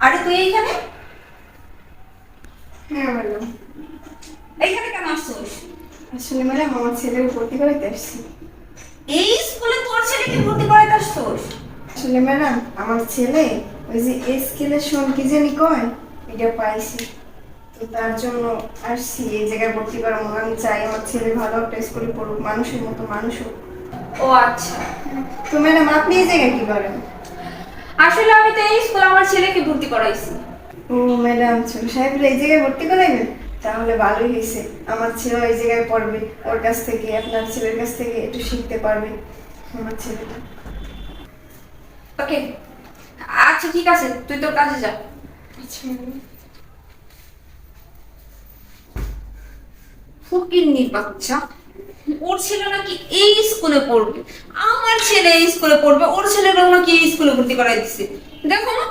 আরে তুই এইখানে? হ্যাঁ ম্যাডাম এইখানে কেন আসছিস? আসলে ম্যাডাম আমার ছেলের ভর্তি করাইতে আসছি। এই স্কুলে তোর ছেলেকে ভর্তি করাইতে আসছিস? আসলে ম্যাডাম আমার ছেলে ওই যে এ স্কেলের শোন কি জানি কয়? এটা পাইছি। তো তার জন্য আসছি এই জায়গায় ভর্তি করার মনে আমি চাই। আমার ছেলে ভালো একটা স্কুলে পড়ুক মানুষের মতো মানুষ হোক। ও আচ্ছা। তো ম্যাডাম আপনি এই জায়গায় কি করেন? আসলে আমি তো এই স্কুলে আমার ছেলেকে ভর্তি করাইছি। ও ম্যাডাম ছোট সাহেবরা এই জায়গায় ভর্তি করাইবেন? তাহলে ভালোই হয়েছে। আমার ছেলে এই জায়গায় পড়বে ওর কাছ থেকে আপনার ছেলের কাছ থেকে একটু শিখতে পারবে আমার ছেলেটা। ওকে আচ্ছা ঠিক আছে তুই তোর কাজে যা। আচ্ছা ম্যাডাম। ফকিন্নির বাচ্চা ওর ছেলে নাকি এই স্কুলে পড়বে। আমার ছেলে এই স্কুলে পড়বে ওর ছেলেকে নাকি এই স্কুলে ভর্তি করাই দিচ্ছে দেখো না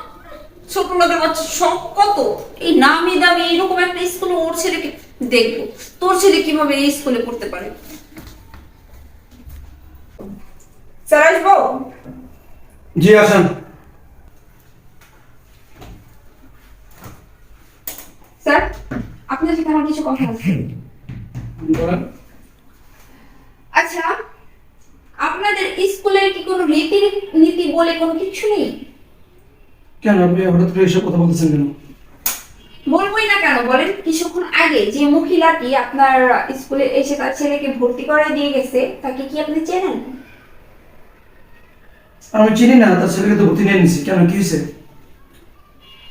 ছোট লোকের বাচ্চা শখ কত? এই নামি দামি এরকম একটা স্কুলে ওর ছেলেকে দেখব। তোর ছেলে কীভাবে এই স্কুলে পড়তে পারে? স্যার আসব? জি আসেন। স্যার আপনার সাথে আমার কিছু কথা আছে বলেন আচ্ছা আপনাদের স্কুলে রীতি নীতি বলে কোনো কিছু নেই? কেন আপনি হঠাৎ করে এসব কথা বলতেছেন কেন? বলবোই না কেন? বলেন কিছুক্ষণ আগে যে মহিলাটি আপনার স্কুলে এসে তার ছেলেকে ভর্তি করায় দিয়ে গেছে তাকে কি আপনি চেনেন? আমি চিনি না তার ছেলেকে তো ভর্তি নিয়ে নিছি। কেন কি হয়েছে?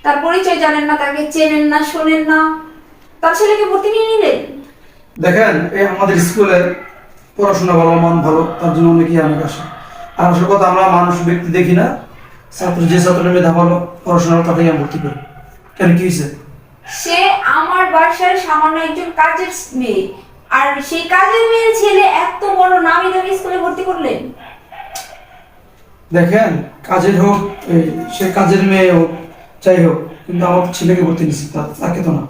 তার পরিচয় জানেন না তাকে চেনেন না শোনেন না। তার ছেলেকে ভর্তি নিয়ে নিলেন? দেখেন এই আমাদের স্কুলে পড়াশোনা ভালো মান ভালো তার জন্য অনেকেই অনেক আসে। আসল কথা আমরা মানুষ ব্যক্তি দেখি না ছাত্র যে ছাত্রের মেধা ভালো পড়াশোনা তাতেই আমি ভর্তি করি। কেন কি হয়েছে? সে আমার বাসার সামান্য একজন কাজের মেয়ে। আর সেই কাজের মেয়ের ছেলে এত বড় নামি দামি স্কুলে ভর্তি করলেন। দেখেন কাজের হোক সে কাজের মেয়ে হোক যাই হোক কিন্তু আমার ছেলেকে ভর্তি নিছি তাকে তো না।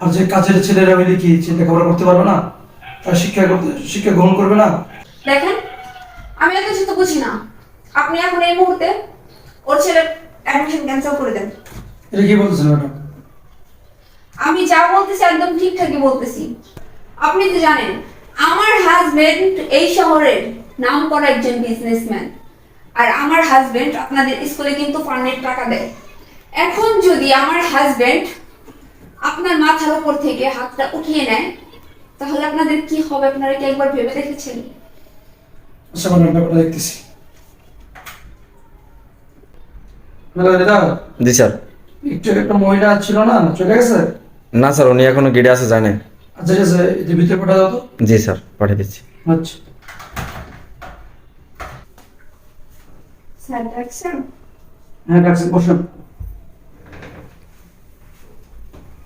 আর যে কাজের ছেলেরা হইলে কি লেখাপড়া করতে পারবে না? তার শিক্ষা করতে শিক্ষা গ্রহণ করবে না? দেখেন আমি এত কিছু তো বুঝি না। আপনি এখন এই মুহূর্তে ওর ছেলের অ্যাডমিশন ক্যান্সেল করে দেন। এটা কি বলতেছেন ম্যাডাম? আমি যা বলতেছি একদম ঠিকঠাকই বলতেছি। আপনি তো জানেন আমার হাজবেন্ড এই শহরের নাম করা একজন বিজনেসম্যান আর আমার হাজবেন্ড আপনাদের স্কুলে কিন্তু ফান্ডের টাকা দেয়। এখন যদি আমার হাজবেন্ড আপনার মাথার উপর থেকে হাতটা উঠিয়ে নেয় তাহলে আপনাদের কি হবে? আপনারা কি একবার ভেবে দেখেছেন? ম্যাডাম ব্যাপারটা দেখতেছি। জি স্যার। একটু একটা মহিলা ছিল না চলে গেছে? না স্যার উনি এখনও গেটে আছে জানেন আচ্ছা ঠিক আছে এদের ভিতরে পাঠা দাও তো। জি স্যার পাঠিয়ে দিচ্ছি। আচ্ছা। স্যার ডাকছেন? হ্যাঁ ডাকছেন বসেন।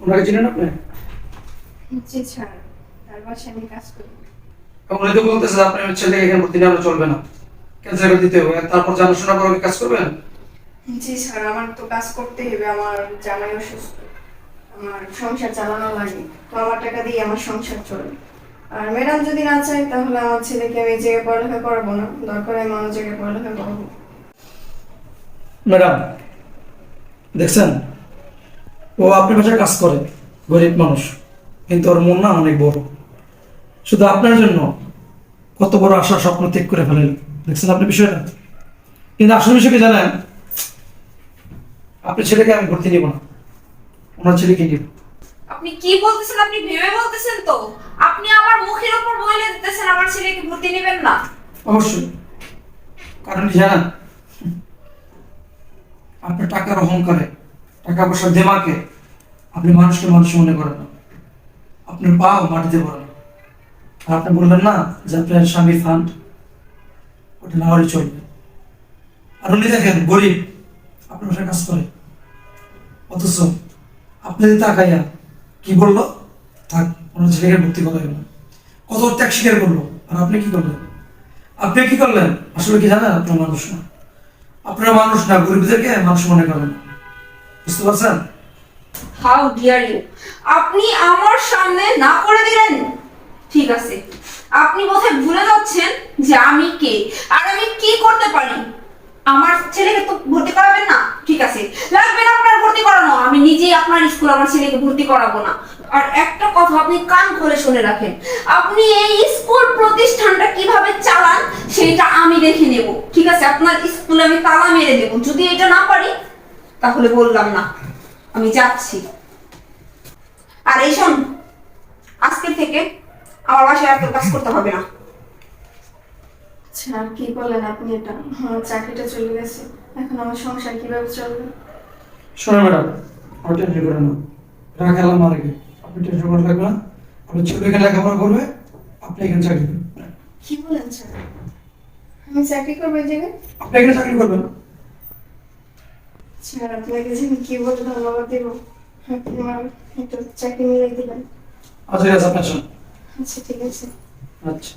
ওনাকে চিনেন আপনি? জি স্যার তার বাসায় আমি কাজ করি। উনি তো বলতেছে যে আপনার ছেলেকে এখানে ভর্তি নেওয়া চলবে না। ক্যান্সেল করে দিতে হবে। তারপর জানাশোনা করে কাজ করবেন? জি স্যার আমার তো কাজ করতে হবে। আমার জামাই অসুস্থ। আমার সংসার চালানো লাগে তো আমার টাকা দিয়ে আমার সংসার চলবে আর ম্যাডাম যদি না চায় তাহলে আমার ছেলেকে আমি জায়গায় পড়ালেখা করাবো না। দরকার আমি অন্য জায়গায় পড়ালেখা করব। ম্যাডাম দেখছেন? ও আপনার বাসায় কাজ করে গরিব মানুষ। কিন্তু ওর মন না অনেক বড়। শুধু আপনার জন্য কত বড় আশা স্বপ্ন ত্যাগ করে ফেলেন। দেখছেন আপনি বিষয়টা? কিন্তু আসল বিষয়কে জানেন? আপনার ছেলেকে আমি ভর্তি নিব না। ওনার ছেলেকে নিব। আপনি কি বলতেছেন? আপনি ভেবে বলতেছেন তো। আপনি আমার মুখের উপর বলে দিতেছেন আমার ছেলেকে ভর্তি নেবেন না। অবশ্যই। কারণ কি জানেন? আপনার টাকার অহংকারে টাকা পয়সার দেমাকে আপনি মানুষকে মানুষ মনে করেন না। আপনার পাও মাটিতে পড়ে আপনি বলবেন না যে আপনার স্বামী ফান্ড ওটা না হলে চলবে। আর উনি দেখেন, গরিব, আপনার বাসায় কাজ করে। অথচ আপনি যদি তাকাইয়া কি বলল? থাক ওনার ছেলেকে ভর্তি করা গেল কত ত্যাগ স্বীকার করল, আর আপনি কি করলেন? আপনি কি করলেন? আসলে কি জানেন আপনার মানুষ না? আপনার মানুষ না, গরিবদেরকে মানুষ মনে করেন বুঝতে পারছেন? How dear you. আপনি আমার সামনে না করে দিলেন। ঠিক আছে। আপনি বোধহয় ভুলে যাচ্ছেন যে আমি কে? আর আমি কি করতে পারি? আমার ছেলেকে তো ভর্তি করাবেন না? ঠিক আছে। লাগবে না আপনার ভর্তি করানো। আমি নিজেই আপনার স্কুল আমার ছেলেকে ভর্তি করাবো না। আর একটা কথা আপনি কান খুলে শুনে রাখেন। আপনি এই স্কুল প্রতিষ্ঠানটা কীভাবে চালান, সেটা আমি দেখে নেব। ঠিক আছে? আপনার স্কুলে আমি তালা মেরে দেবো। যদি এটা না পারি, তাহলে বললাম না। আমি যাচ্ছি। আর এই শোন, আজকে থেকে আমার বাসায় আর তোর কাজ করতে হবে না। আচ্ছা আর কি আপনি এটা? আমার চাকরিটা চলে গেছে। এখন আমার সংসার কীভাবে চলবে? শোনো ম্যাডাম আমার টেনশন করে না। রাখা আপনি টেনশন করে লাগবে না। আপনার ছেলে এখানে লেখাপড়া করবে আপনি এখানে চাকরি করবেন। কি বলেন স্যার? আমি চাকরি করব এই জায়গায়? আপনি এখানে চাকরি করবেন স্যার আপনাকে যে আমি কি বলে ধন্যবাদ দেবো? আপনি আমার একটু চাকরি মিলিয়ে দিলেন। আচ্ছা ঠিক আছে আপনার আচ্ছা ঠিক আছে। আচ্ছা।